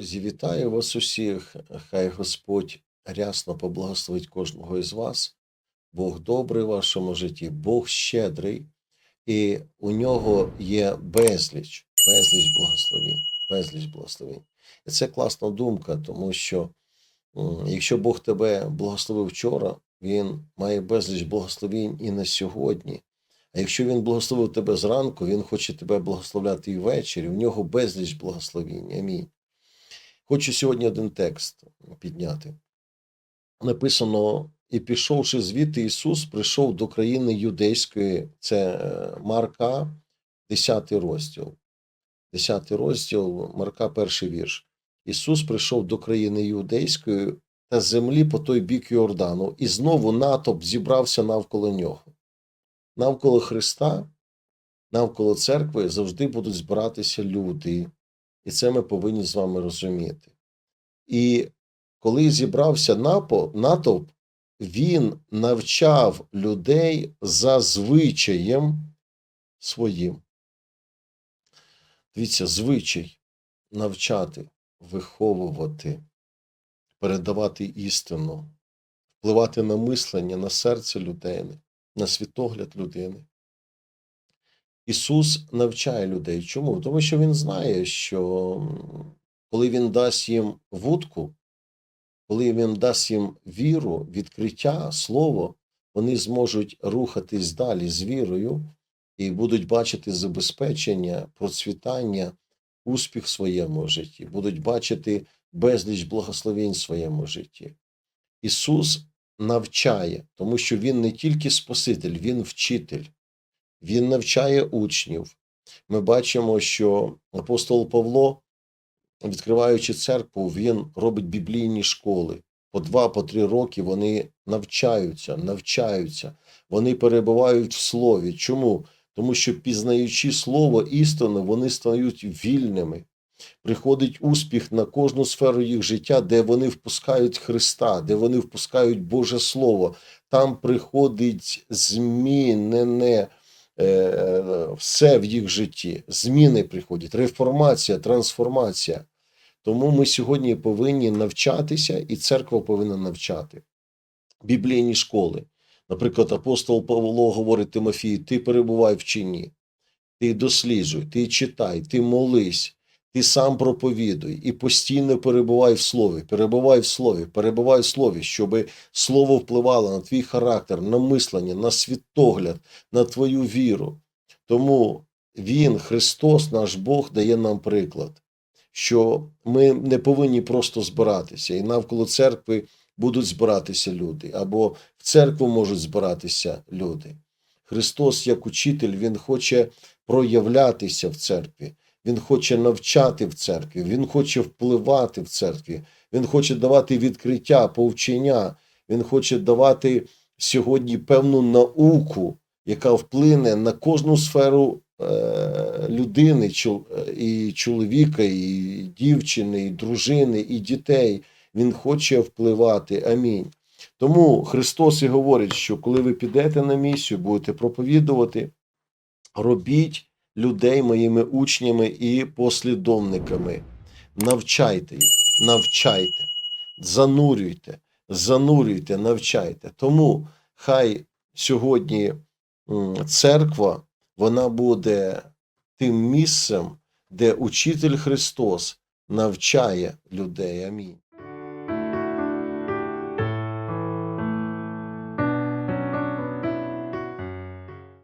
Друзі, вітаю вас усіх. Хай Господь рясно поблагословить кожного із вас. Бог добрий в вашому житті, Бог щедрий, і у нього є безліч, безліч благословень, безліч благословень. І це класна думка, тому що якщо Бог тебе благословив вчора, Він має безліч благословень і на сьогодні. А якщо він благословив тебе зранку, він хоче тебе благословляти і ввечері. У нього безліч благословень. Амінь. Хочу сьогодні один текст підняти. Написано: і пішовши звідти, Ісус прийшов до країни юдейської, це е, Марка, 10 розділ. 10 розділ, Марка, перший вірш. Ісус прийшов до країни юдейської та землі по той бік Йордану, і знову натовп зібрався навколо нього. Навколо Христа, навколо церкви завжди будуть збиратися люди. І це ми повинні з вами розуміти. І коли зібрався натовп, він навчав людей за звичаєм своїм. Дивіться, звичай навчати, виховувати, передавати істину, впливати на мислення, на серце людини, на світогляд людини. Ісус навчає людей. Чому? Тому що Він знає, що коли Він дасть їм вудку, коли Він дасть їм віру, відкриття, слово, вони зможуть рухатись далі з вірою і будуть бачити забезпечення, процвітання, успіх в своєму житті, будуть бачити безліч благословень в своєму житті. Ісус навчає, тому що Він не тільки Спаситель, Він вчитель. Він навчає учнів. Ми бачимо, що апостол Павло, відкриваючи церкву, він робить біблійні школи. По два, по три роки вони навчаються, навчаються, вони перебувають в слові. Чому? Тому що, пізнаючи слово істину, вони стають вільними. Приходить успіх на кожну сферу їх життя, де вони впускають Христа, де вони впускають Боже Слово. Там приходить змінене все в їх житті. Зміни приходять, реформація, трансформація. Тому ми сьогодні повинні навчатися, і церква повинна навчати. Біблійні школи. Наприклад, апостол Павло говорить Тимофію: ти перебувай в чині, ти досліджуй, ти читай, ти молись, ти сам проповідуй і постійно перебувай в слові, перебувай в слові, перебувай в слові, щоб слово впливало на твій характер, на мислення, на світогляд, на твою віру. Тому Він, Христос, наш Бог, дає нам приклад, що ми не повинні просто збиратися, і навколо церкви будуть збиратися люди, або в церкву можуть збиратися люди. Христос, як учитель, Він хоче проявлятися в церкві, Він хоче навчати в церкві, Він хоче впливати в церкві, Він хоче давати відкриття, повчення, Він хоче давати сьогодні певну науку, яка вплине на кожну сферу е, людини, і чоловіка, і дівчини, і дружини, і дітей. Він хоче впливати. Амінь. Тому Христос і говорить, що коли ви підете на місію, будете проповідувати, робіть людей моїми учнями і послідовниками. Навчайте їх, навчайте, занурюйте, занурюйте, навчайте. Тому хай сьогодні церква вона буде тим місцем, де учитель Христос навчає людей. Амінь.